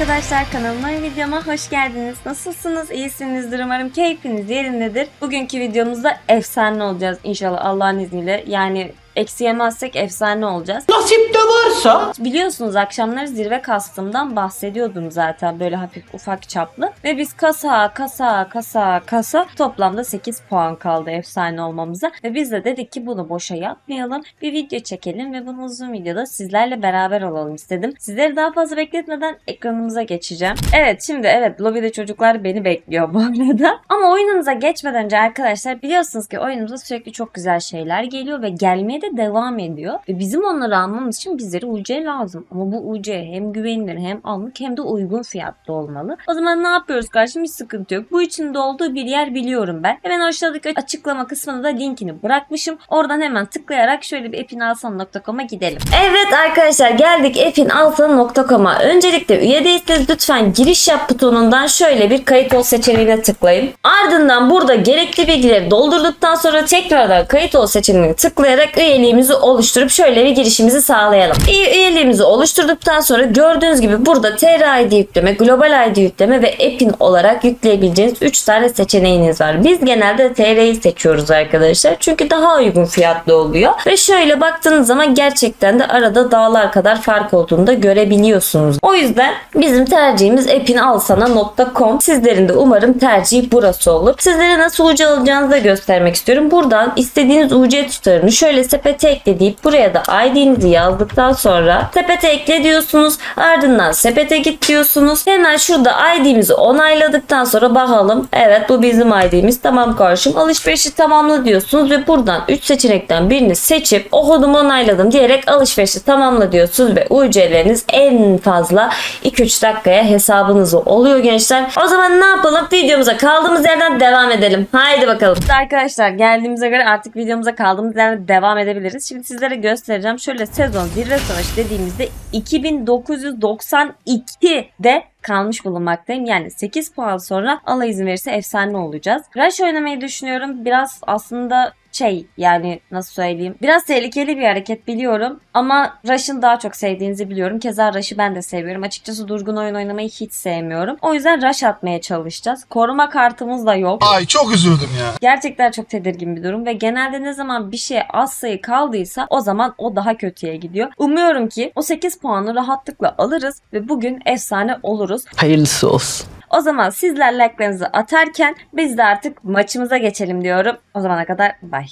arkadaşlar kanalıma ve videoma hoş geldiniz. Nasılsınız? İyisinizdir umarım keyfiniz yerindedir. Bugünkü videomuzda efsane olacağız inşallah Allah'ın izniyle. Yani eksi yemezsek efsane olacağız. Nasip de varsa Biliyorsunuz akşamları zirve kastımdan bahsediyordum zaten böyle hafif ufak çaplı. Ve biz kasa kasa kasa kasa toplamda 8 puan kaldı efsane olmamıza. Ve biz de dedik ki bunu boşa yapmayalım. Bir video çekelim ve bunu uzun videoda sizlerle beraber olalım istedim. Sizleri daha fazla bekletmeden ekranımıza geçeceğim. Evet şimdi evet lobide çocuklar beni bekliyor bu arada. Ama oyunumuza geçmeden önce arkadaşlar biliyorsunuz ki oyunumuza sürekli çok güzel şeyler geliyor ve gelmeye de devam ediyor. Ve bizim onları almamız için bizlere UC lazım. Ama bu UC hem güvenilir hem anlık hem de uygun fiyatlı olmalı. O zaman ne yapıyoruz kardeşim hiç sıkıntı yok. Bu içinde olduğu bir yer biliyorum ben. Hemen aşağıdaki açıklama kısmına da linkini bırakmışım. Oradan hemen tıklayarak şöyle bir epinalsan.com'a gidelim. Evet arkadaşlar geldik epinalsan.com'a. Öncelikle üye değilseniz lütfen giriş yap butonundan şöyle bir kayıt ol seçeneğine tıklayın. Ardından burada gerekli bilgileri doldurduktan sonra tekrardan kayıt ol seçeneğine tıklayarak üyeliğimizi oluşturup şöyle bir girişimizi sağlayalım. Üyeliğimizi oluşturduktan sonra gördüğünüz gibi burada TR ID yükleme, Global ID yükleme ve Epin olarak yükleyebileceğiniz 3 tane seçeneğiniz var. Biz genelde TR'yi seçiyoruz arkadaşlar. Çünkü daha uygun fiyatlı oluyor. Ve şöyle baktığınız zaman gerçekten de arada dağlar kadar fark olduğunu da görebiliyorsunuz. O yüzden bizim tercihimiz epinalsana.com. Sizlerin de umarım tercihi burası olur. Sizlere nasıl UC alacağınızı da göstermek istiyorum. Buradan istediğiniz UC tutarını şöyle sepete ekle deyip buraya da ID'nizi yazdıktan sonra sepete ekle diyorsunuz. Ardından sepete git diyorsunuz. Hemen şurada ID'mizi onayladıktan sonra bakalım. Evet bu bizim ID'miz. Tamam karşım. Alışverişi tamamla diyorsunuz ve buradan 3 seçenekten birini seçip okudum onayladım diyerek alışverişi tamamla diyorsunuz ve UC'leriniz en fazla 2-3 dakikaya hesabınızda oluyor gençler. O zaman ne yapalım? Videomuza kaldığımız yerden devam edelim. Haydi bakalım. Arkadaşlar geldiğimize göre artık videomuza kaldığımız yerden devam edebiliriz. Şimdi sizlere göstereceğim. Şöyle sezon zirve savaşı dediğimizde 2992'de kalmış bulunmaktayım. Yani 8 puan sonra Allah izin verirse efsane olacağız. Rush oynamayı düşünüyorum. Biraz aslında şey yani nasıl söyleyeyim biraz tehlikeli bir hareket biliyorum ama Rush'ın daha çok sevdiğinizi biliyorum. Keza Rush'ı ben de seviyorum. Açıkçası durgun oyun oynamayı hiç sevmiyorum. O yüzden Rush atmaya çalışacağız. Koruma kartımız da yok. Ay çok üzüldüm ya. Gerçekten çok tedirgin bir durum ve genelde ne zaman bir şey az sayı kaldıysa o zaman o daha kötüye gidiyor. Umuyorum ki o 8 puanı rahatlıkla alırız ve bugün efsane oluruz. hayırlısı olsun. O zaman sizler like'larınızı atarken biz de artık maçımıza geçelim diyorum. O zamana kadar bay.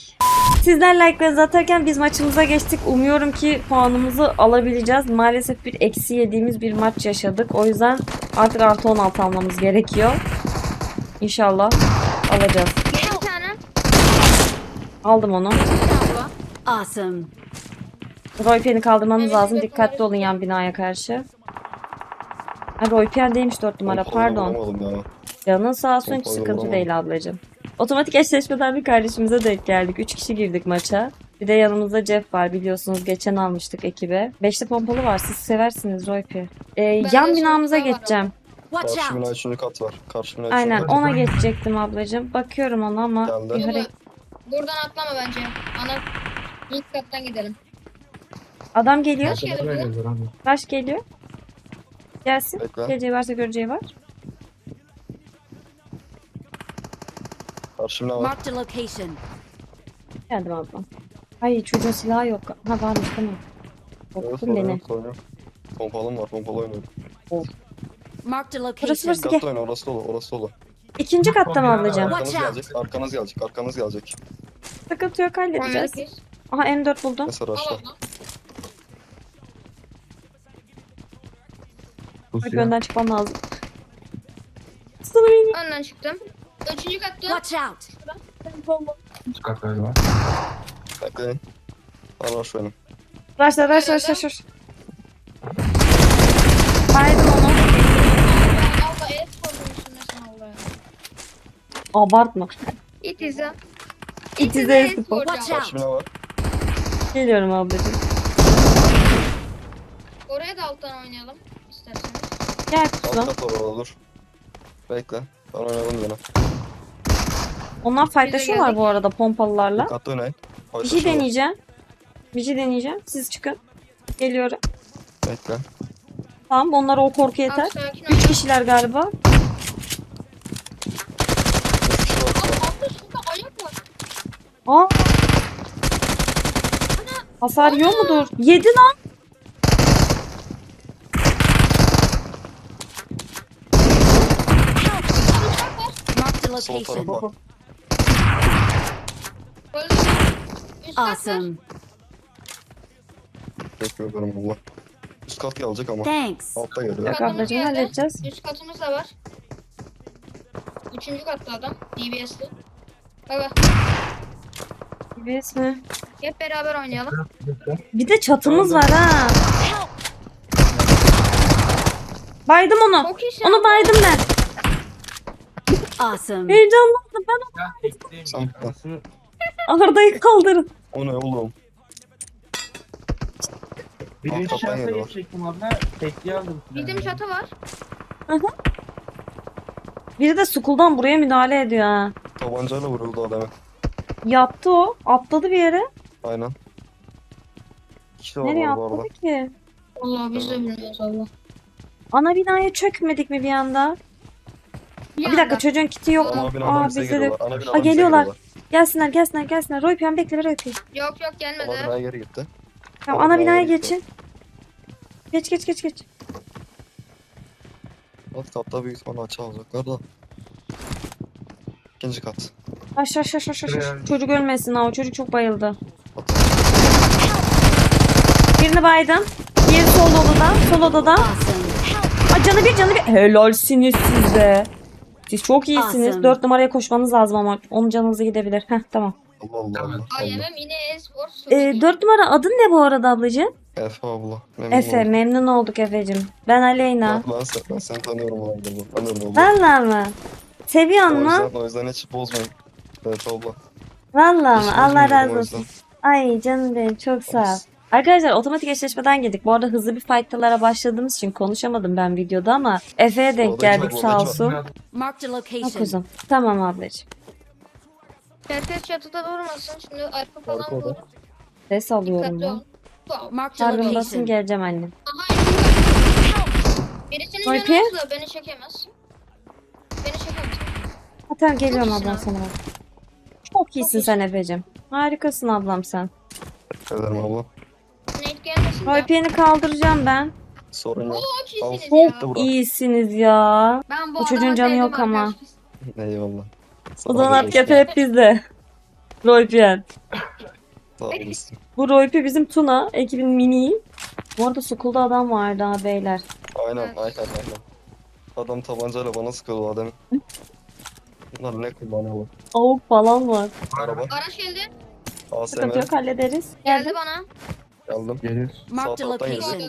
Sizler like'larınızı atarken biz maçımıza geçtik. Umuyorum ki puanımızı alabileceğiz. Maalesef bir eksi yediğimiz bir maç yaşadık. O yüzden artık artı 16 almamız gerekiyor. İnşallah alacağız. Aldım onu. Awesome. Roypen'i kaldırmamız lazım. Dikkatli olun yan binaya karşı. Ha Roypen değilmiş 4 numara pardon. Canın sağ olsun hiç sıkıntı değil ablacığım. Otomatik eşleşmeden bir kardeşimize denk geldik. 3 kişi girdik maça. Bir de yanımızda Jeff var biliyorsunuz. Geçen almıştık ekibe. Beşli pompalı var. Siz seversiniz Roype. Ee, yan binamıza geçeceğim. Watch Karşı bina out. üçüncü kat var. Karşı bina Aynen kat. ona geçecektim ablacığım. Bakıyorum ona ama Geldi. bir hareket- buradan atlama bence. Ana ilk kattan gidelim. Adam geliyor. Kere burada? Baş geliyor. Gelsin. Bekle. Geleceği varsa göreceği var. Karşı bina var. Marked a location. Geldim ablam. Ay çocuğun silahı yok. Ha varmış tamam. Evet, Korktun beni. oynuyor. Pompalım var. Pompalı oynuyor. Marked a Burası location. burası gel. Katta oyna. Orası dolu. Orası dolu. İkinci katta mı ablacığım? Arkanız Watch out. gelecek. Arkanız gelecek. Arkanız gelecek. Sıkıntı yok halledeceğiz. Aha M4 buldum. Mesela Al aşağı. Bak önden çıkmam lazım. Sana beni. Önden çıktım. Üçüncü katta. Watch out. Bekleyin. Var var şu benim. Raşla raşla raşla raşla. Baydım onu. Abla el üstüne sen. Abartma. İt izle. İt izle el spor. Watch out. bina var. Geliyorum ablacığım. Oraya da alttan oynayalım. Gel Alt var orada dur. Bekle. Ben oynadım yine. Onlar faydaşıyorlar bu arada pompalılarla. Dikkatli oynayın. Bir şey deneyeceğim. Bir şey deneyeceğim. Siz çıkın. Geliyorum. Bekle. Tamam onlara o korku yeter. Abi sakin ol. Üç kişiler galiba. Üç kişi var. Abi altı üstünde ayak var. Aa. Hasar yiyor mudur? Yedi lan. Marked a Sol var. Awesome. Teşekkür ederim Allah. Üst kat gelecek ama. Thanks. Altta geliyor. Katımız ablacığım geldi. halledeceğiz. Üst katımız da var. Üçüncü katta adam. DBS'li. Baba Biz mi? hep beraber oynayalım. Bir de çatımız var ha. Baydım onu. Çok Onu baydım ben. Awesome. Heyecanlandım ben. Sen Arda'yı kaldırın. O ne oğlum? Birinci şansa geliyor. geçecektim abla. Tekli aldım. Bizim çatı var. Biri de Skull'dan buraya müdahale ediyor ha. Tabancayla vuruldu adamı. Yattı o. Atladı bir yere. Aynen. Var Nereye bu arada. atladı ki? Allah biz de bilmiyoruz Allah. Ana binaya çökmedik mi bir anda? Bir Bir dakika çocuğun kiti yok Ana mu? Aa bize bizde de. Ana Aa geliyorlar. Gelsinler gelsinler gelsinler. Roy Piyan bekle Roy Piyan. Yok yok Ana gelmedi. binaya geri gitti. Tamam Ana ana binaya geçin. Geç geç geç geç. Alt katta büyük ihtimalle açı alacaklar da. İkinci kat. Aşağı aşağı aşağı aşağı. Çocuk ölmesin ha o çocuk çok bayıldı. At. Birini baydım. Diğeri sol odada. Sol odada. Aa, canı bir canı bir. Helalsiniz siz de. Siz çok iyisiniz. Awesome. Dört numaraya koşmanız lazım ama. Onun canınızı gidebilir. Heh tamam. Allah Allah Allah. Yine e-spor. Ee, dört numara adın ne bu arada ablacığım? Efe abla. Memnun Efe oldum. memnun olduk Efe'cim. Ben Aleyna. Ben, ben, sen, ben seni tanıyorum abla. Oldum. Valla mı? Seviyor O mu? yüzden, o yüzden hiç bozmayın. Evet abla. Valla mı? Allah razı o olsun. Ay canım benim çok sağ ol. Arkadaşlar otomatik eşleşmeden girdik. Bu arada hızlı bir fight'lara başladığımız için konuşamadım ben videoda ama Efe'ye denk geldik sağ olsun. Ha location. kuzum. Tamam ablacığım. Herkes çatıda durmasın. Şimdi arka falan Arka vurur. Ses alıyorum a Çarpın basın geleceğim annem. Aha Birisinin Pierre? azdı. Beni çekemez. Beni çekemez. Ha, tamam geliyorum Çok ablam sana. Çok iyisin sen Efe'cim. Harikasın ablam sen. Ederim abla. Piyan'ı kaldıracağım ben. Sorun yok. Çok iyisiniz ya. İyisiniz ya. Ben bu Bu çocuğun adama canı sevdim yok ama. arkadaşlar. Eyvallah. Sağ O zaman olun hep bizde. Roy Piyan. Sağ olasın. Bu Roype bizim Tuna. Ekibin mini. Bu arada School'da adam vardı ha beyler. Aynen Evet. aynen aynen. Adam tabancayla bana sıkıyordu adam. Bunlar ne kullanıyorlar? Avuk falan var. Araba. Araç geldi. ASM. Sıkıntı yok hallederiz. Geldi Geldim. bana. Geldim. Gelir. Marked a location.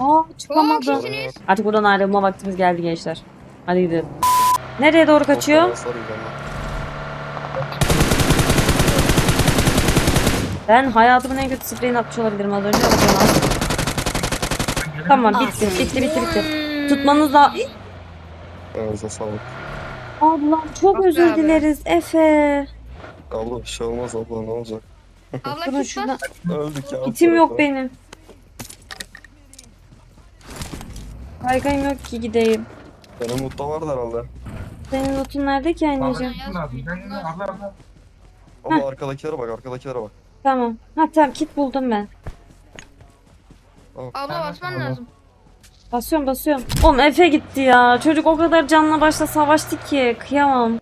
Aa Çok çıkamadım. iyisiniz. Artık buradan ayrılma vaktimiz geldi gençler. Hadi gidelim. Nereye doğru kaçıyor? Ben hayatımın en kötü spreyini atmış olabilirim az önce. ama tamam. Bitti. Bitti bitti bitti. Tutmanız da... Elinize sağlık. Ablam çok özür dileriz Efe. Abla bir şey olmaz abla ne olacak? Abla Durun kit bas. Öldük ya. İtim yok benim. Kaygayım yok ki gideyim. Benim mutlu vardı herhalde. Senin notun nerede ki anneciğim? Abla arkadakilere bak arkadakilere bak. Tamam. Ha tamam kit buldum ben. Abla basman lazım. Basıyorum basıyorum. Oğlum Efe gitti ya. Çocuk o kadar canla başla savaştı ki. Kıyamam.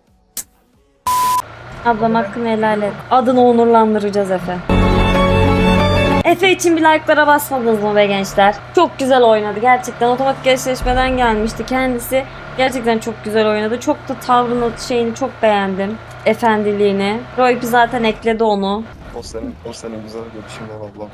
Ablam hakkını helal et. Adını onurlandıracağız Efe. Efe için bir like'lara basmadınız mı be gençler? Çok güzel oynadı gerçekten. Otomatik eşleşmeden gelmişti kendisi. Gerçekten çok güzel oynadı. Çok da tavrını şeyini çok beğendim. Efendiliğini. Roypi zaten ekledi onu. O senin, o senin güzel görüşün var ablam.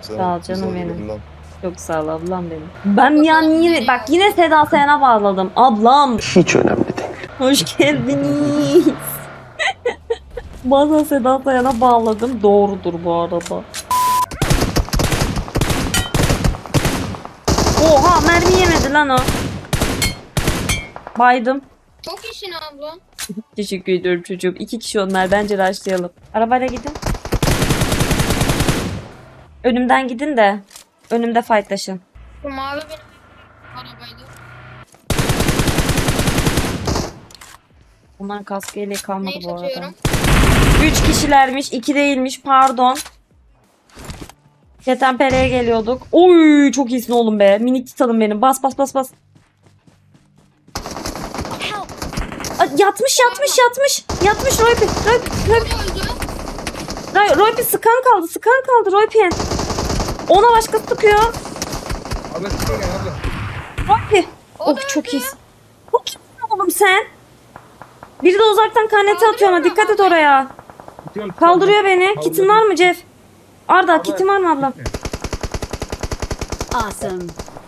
Senin Sağ ol canım güzel benim. görüşünden. Çok sağ ol ablam benim. Ben yani yine bak yine Seda Sayan'a bağladım. Ablam Hiç önemli değil. hoş geldiniz. Bazen Seda Sayan'a bağladım. Doğrudur bu arada. Oha mermi yemedi lan o. Baydım. Çok iyisin abla. Teşekkür ediyorum çocuğum. İki kişi onlar. Bence başlayalım. Arabayla gidin. Önümden gidin de. Önümde fightlaşın. Şu mavi benim arabaydı. Bunların kaskı yeleği kalmadı Neyi bu arada. satıyorum? 3 kişilermiş, 2 değilmiş. Pardon. Ketenpere'ye geliyorduk. Oy çok iyisin oğlum be. Minik titanım benim. Bas bas bas bas. Aa, yatmış yatmış yatmış. Yatmış Roypi. Roypi. Roypi. Sıkan kaldı. Sıkan kaldı Roypi. Ona başka sıkıyor. Gel abla. Roypi. O Oh çok iyisin. Çok iyisin oğlum sen. Biri de uzaktan kanete Kaldırıyor atıyor ama dikkat et oraya. Tutuyorum. Kaldırıyor beni. Kaldırıyor. Kitin var mı Jeff? Arda kitin var mı ablam? Awesome.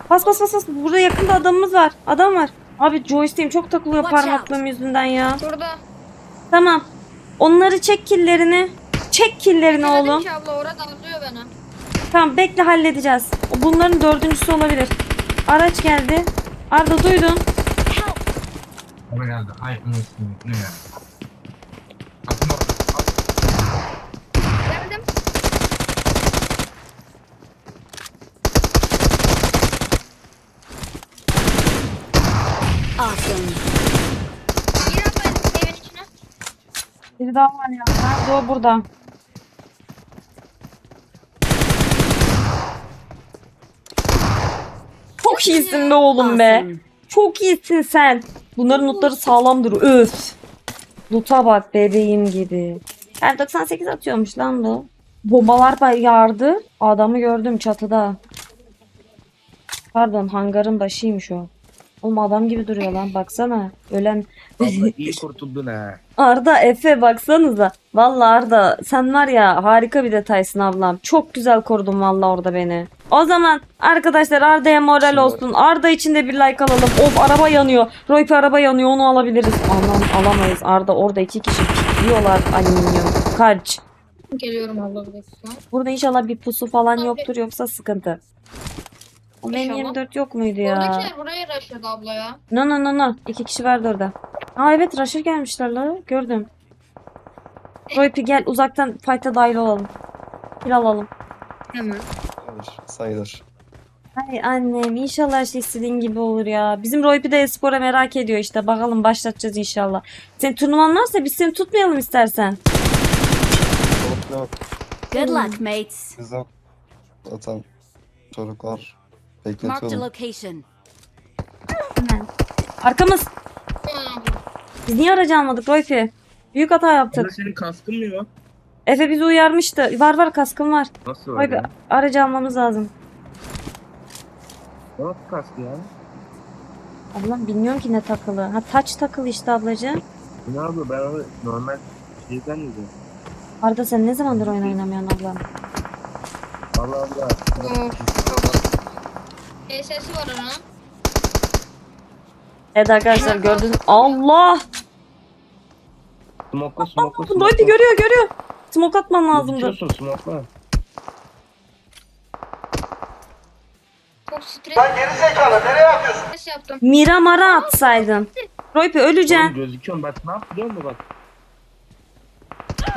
Bas bas bas bas. Burada yakında adamımız var. Adam var. Abi joystick'im çok takılıyor Watch parmaklığım yüzünden ya. Şurada. Tamam. Onları çek killerini. Çek killerini Dedim oğlum. ki abla orada alıyor beni. Tamam bekle halledeceğiz. Bunların dördüncüsü olabilir. Araç geldi. Arda duydun. Help! Abla geldi. Ay anasını. Ne ya? Kapın orada. Geldim. Awesome. Gir abla evin içine. Biri daha var ya. Nerede o burada? Çok iyisin be oğlum be. Çok iyisin sen. Bunların notları sağlamdır. Öf. Loot'a bak bebeğim gibi. Her 98 atıyormuş lan bu. Bombalar yardı. Adamı gördüm çatıda. Pardon hangarın başıymış o. Oğlum adam gibi duruyor lan baksana. Ölen Abla iyi kurtuldun ha. Arda Efe baksanıza. Vallahi Arda sen var ya harika bir detaysın ablam. Çok güzel korudun vallahi orada beni. O zaman arkadaşlar Arda'ya moral Şimdi- olsun. Arda için de bir like alalım. Of araba yanıyor. Roype araba yanıyor onu alabiliriz. Aman alamayız. Arda orada iki kişi diyorlar alüminyum. Kaç. Geliyorum abla bir dakika. Burada inşallah bir pusu falan yoktur yoksa sıkıntı. O benim İnşallah. 24 yok muydu ya? Oradakiler buraya rushladı abla ya. No no no no. İki kişi vardı orada. Aa evet Rusher gelmişler la. Gördüm. Roypi gel uzaktan fight'a dahil olalım. Kill alalım. Hemen. Sayılır. Sayılır. Ay annem inşallah her şey istediğin gibi olur ya. Bizim Roypi de espora merak ediyor işte. Bakalım başlatacağız inşallah. Senin turnuvan varsa biz seni tutmayalım istersen. Yok yok. Good luck, mates. Bizim zaten çocuklar Marked a bekletiyorum. location. Hemen. Arkamız. Biz niye aracı almadık Roypi? Büyük hata Abla yaptık. senin kaskın mı yok? Efe bizi uyarmıştı. Var var kaskım var. Nasıl var Roypi ya? aracı almamız lazım. Nasıl kaskı ya? Ablam bilmiyorum ki ne takılı. Ha taç takılı işte ablacığım. Ne abi ben onu normal şeyden yazıyorum. Arda sen ne zamandır oyun oynamıyorsun ablam? Valla abla. Of. Sesi var ona. Evet arkadaşlar gördünüz. Allah! Smokla smokla Roypi görüyor görüyor. Smoke atman lazımdı. Gözüküyorsun smokla. Çok stres. Lan geri zekalı nereye atıyorsun? Stres yaptım. Miramara atsaydın. Roypi Oğlum öleceksin. gözüküyorum bak ne yap biliyor musun bak.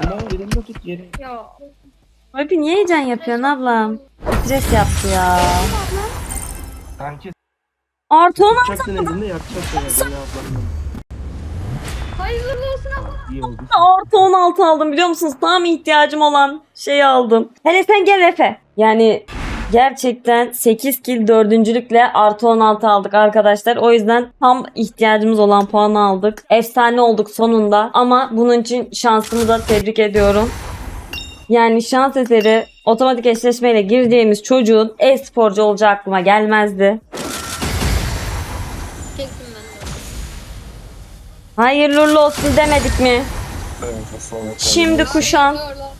Bunu elimde tut yeri. Ya. Roypi niye heyecan yapıyorsun ablam? Stres yaptı ya. Sanki Artı 10 tutacaksın elinde yakacaksın elinde ablanın. Hayırlı olsun abla. İyi oldu. Artı 16 aldım biliyor musunuz? Tam ihtiyacım olan şeyi aldım. Hele sen gel Efe. Yani gerçekten 8 kill dördüncülükle artı 16 aldık arkadaşlar. O yüzden tam ihtiyacımız olan puanı aldık. Efsane olduk sonunda. Ama bunun için şansımı da tebrik ediyorum. Yani şans eseri otomatik eşleşmeyle gireceğimiz çocuğun e-sporcu olacağı aklıma gelmezdi. Çektim ben de. Hayırlı uğurlu olsun demedik mi? Şimdi kuşan. Abla.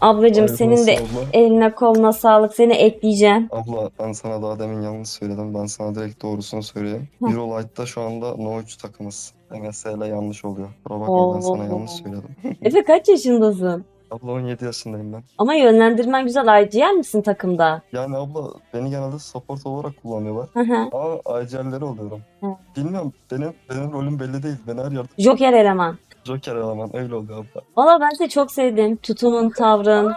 Ablacım Hayırlı senin de olsun abla. eline koluna sağlık. Seni ekleyeceğim. Abla ben sana daha demin yanlış söyledim. Ben sana direkt doğrusunu söyleyeyim. Eurolight'ta şu anda No 3 takımız. MSL yanlış oluyor. Kusura bakma ben sana yanlış söyledim. Efe kaç yaşındasın? Abla 17 yaşındayım ben. Ama yönlendirmen güzel. IGL misin takımda? Yani abla beni genelde support olarak kullanıyorlar. Hı hı. Ama IGL'leri oluyorum. Hı. Bilmiyorum benim benim rolüm belli değil. Beni her yerde Joker eleman. Joker eleman öyle oluyor abla. Valla ben seni çok sevdim. Tutumun, tavrın,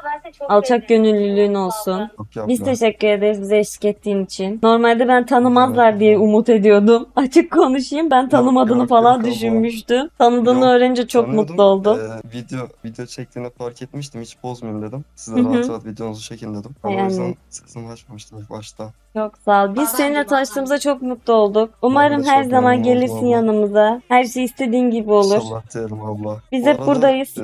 alçak gönüllülüğün olsun. Yok ya Biz abla. teşekkür ederiz bize eşlik ettiğin için. Normalde ben tanımazlar diye umut ediyordum. Açık konuşayım ben tanımadığını yok, falan yok abla. düşünmüştüm. Tanıdığını Yok, öğrenince çok mutlu oldum. Ee, video video çektiğini fark etmiştim. Hiç bozmayayım dedim. Size Hı hı. rahat rahat videonuzu çekin dedim. Ama Yani. o yüzden sesimi açmamıştım ilk başta. Çok sağ ol. Biz Aa, seninle tanıştığımıza çok mutlu olduk. Umarım her çok zaman memnun oldum gelirsin abla. yanımıza. Her şey istediğin gibi olur. İnşallah diyelim abla. Biz Bu hep arada, buradayız. e,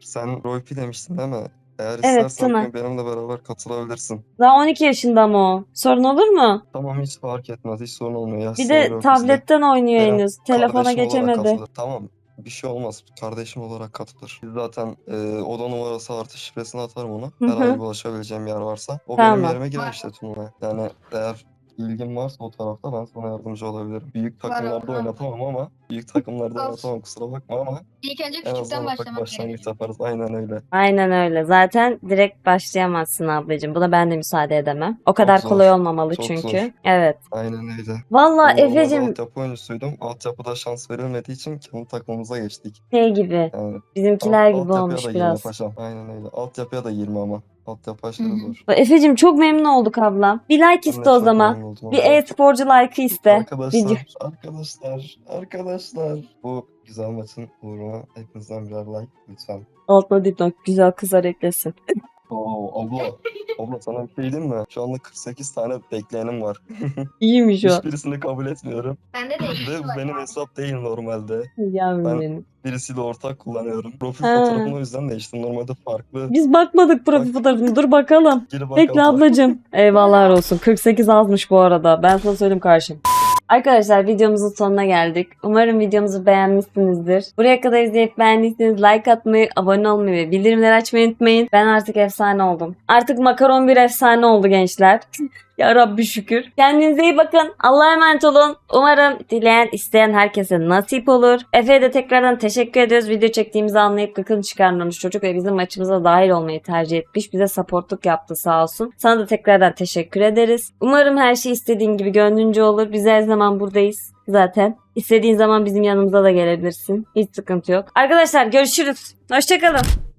sen Roypi demiştin değil mi? Eğer Evet, istersen Tuna. benimle beraber katılabilirsin. Daha 12 yaşında mı o? Sorun olur mu? Tamam hiç fark etmez. Hiç sorun olmuyor. Bir de tabletten oynuyor Benim henüz. Telefona Kardeşim olarak geçemedi. katılır. Tamam. Bir şey olmaz. Kardeşim olarak katılır. Biz zaten e, oda numarası artı şifresini atarım ona. Hı hı. Herhangi bir ulaşabileceğim yer varsa. O Tamam. benim yerime girer işte turnuvaya. Yani eğer ilgin varsa o tarafta ben sana yardımcı olabilirim. Büyük takımlarda oynatamam ama büyük takımlarda oynatamam kusura bakma ama İlk önce en küçükten azından ufak başlamak başlangıç gerekiyor. yaparız. Aynen öyle. Aynen öyle. Zaten direkt başlayamazsın ablacığım. Buna ben de müsaade edemem. O kadar zor. kolay olmamalı Çok çünkü. zor. Evet. Aynen öyle. Valla Ben normalde Efe'cim altyapı oyuncusuydum. Altyapıda şans verilmediği için kendi takımımıza geçtik. şey gibi. Yani Bizimkiler alt- gibi altyapıya olmuş da girme biraz. paşam. Aynen öyle. Altyapıya da girme ama. Altyapı aşırı zor. Efe'cim çok memnun olduk ablam. Bir like iste o zaman. Bir e-sporcu like iste. Arkadaşlar, arkadaşlar, arkadaşlar. Bu güzel maçın uğruna hepinizden birer like lütfen. Altına dipnot güzel kızlar eklesin. Oo abla, abla sana bir şey diyeyim mi? Şu anda 48 tane bekleyenim var. İyiymiş o. Hiçbirisini kabul etmiyorum. Bende de Ve iki bu var. benim hesap değil normalde. Yavrum Ben- benim. Birisiyle ortak kullanıyorum. Profil Ha. fotoğrafını o yüzden değiştim. Normalde farklı. Biz bakmadık profil Bak. fotoğrafına. Dur bakalım. Geri bakalım. Bekle ablacığım. Eyvallah olsun. 48 azmış bu arada. Ben sana söyleyeyim karşım. Arkadaşlar videomuzun sonuna geldik. Umarım videomuzu beğenmişsinizdir. Buraya kadar izleyip beğendiyseniz like atmayı, abone olmayı ve bildirimleri açmayı unutmayın. Ben artık efsane oldum. Artık makaron bir efsane oldu gençler. ya Rabbi şükür. Kendinize iyi bakın. Allah'a emanet olun. Umarım dileyen, isteyen herkese nasip olur. Efe'ye de tekrardan teşekkür ediyoruz. Video çektiğimizi anlayıp gıkını çıkarmamış çocuk ve bizim maçımıza dahil olmayı tercih etmiş. Bize supportluk yaptı sağ olsun. Sana da tekrardan teşekkür ederiz. Umarım her şey istediğin gibi gönlünce olur. Biz her zaman buradayız zaten. İstediğin zaman bizim yanımıza da gelebilirsin. Hiç sıkıntı yok. Arkadaşlar görüşürüz. Hoşçakalın.